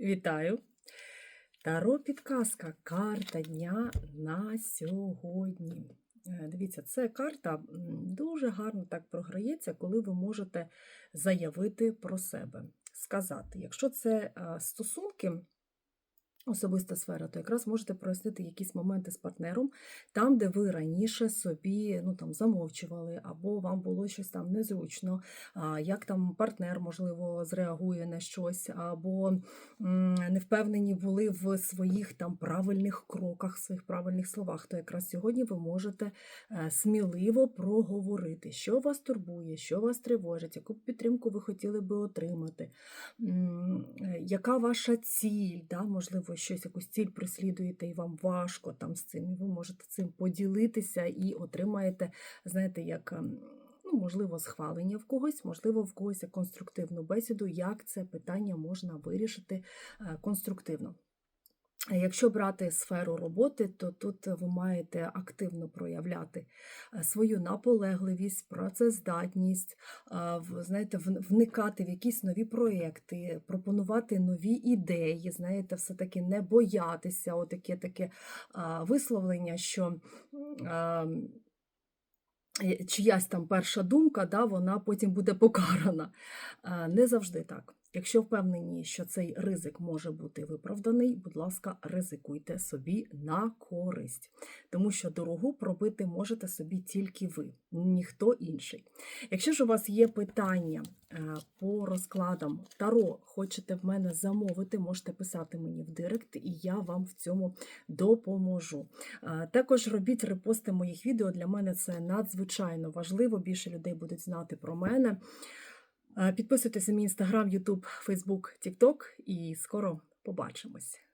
Вітаю! Таро підказка. Карта дня на сьогодні. Е, Дивіться, це карта дуже гарно так програється, коли ви можете заявити про себе, сказати. Якщо це е, стосунки, особиста сфера, то якраз можете прояснити якісь моменти з партнером, там, де ви раніше собі ну, там, замовчували, або вам було щось там незручно, як там партнер, можливо, зреагує на щось, або не впевнені були в своїх там правильних кроках, в своїх правильних словах, то якраз сьогодні ви можете е, сміливо проговорити, що вас турбує, що вас тривожить, яку підтримку ви хотіли би отримати, е, яка ваша ціль, да, можливо, щось, якусь ціль прислідуєте, і вам важко там з цим, і ви можете цим поділитися і отримаєте, знаєте, як. ем, Ну, можливо, схвалення в когось, можливо, в когось конструктивну бесіду, як це питання можна вирішити е, конструктивно. Якщо брати сферу роботи, то тут ви маєте активно проявляти е, свою наполегливість, працездатність, знаєте, вникати в якісь нові проекти, пропонувати нові ідеї, знаєте, все-таки не боятися, отаке таке висловлення, що. е, Чиясь там перша думка, да, вона потім буде покарана. Не завжди так. Якщо впевнені, що цей ризик може бути виправданий, будь ласка, ризикуйте собі на користь, тому що дорогу пробити можете собі тільки ви, ніхто інший. Якщо ж у вас є питання е, по розкладам Таро, хочете в мене замовити, можете писати мені в директ, і я вам в цьому допоможу. Е, Також робіть репости моїх відео. Для мене це надзвичайно важливо. Більше людей будуть знати про мене. Е, Підписуйтесь на мій інстаграм, Ютуб, Фейсбук, Тікток і скоро побачимось.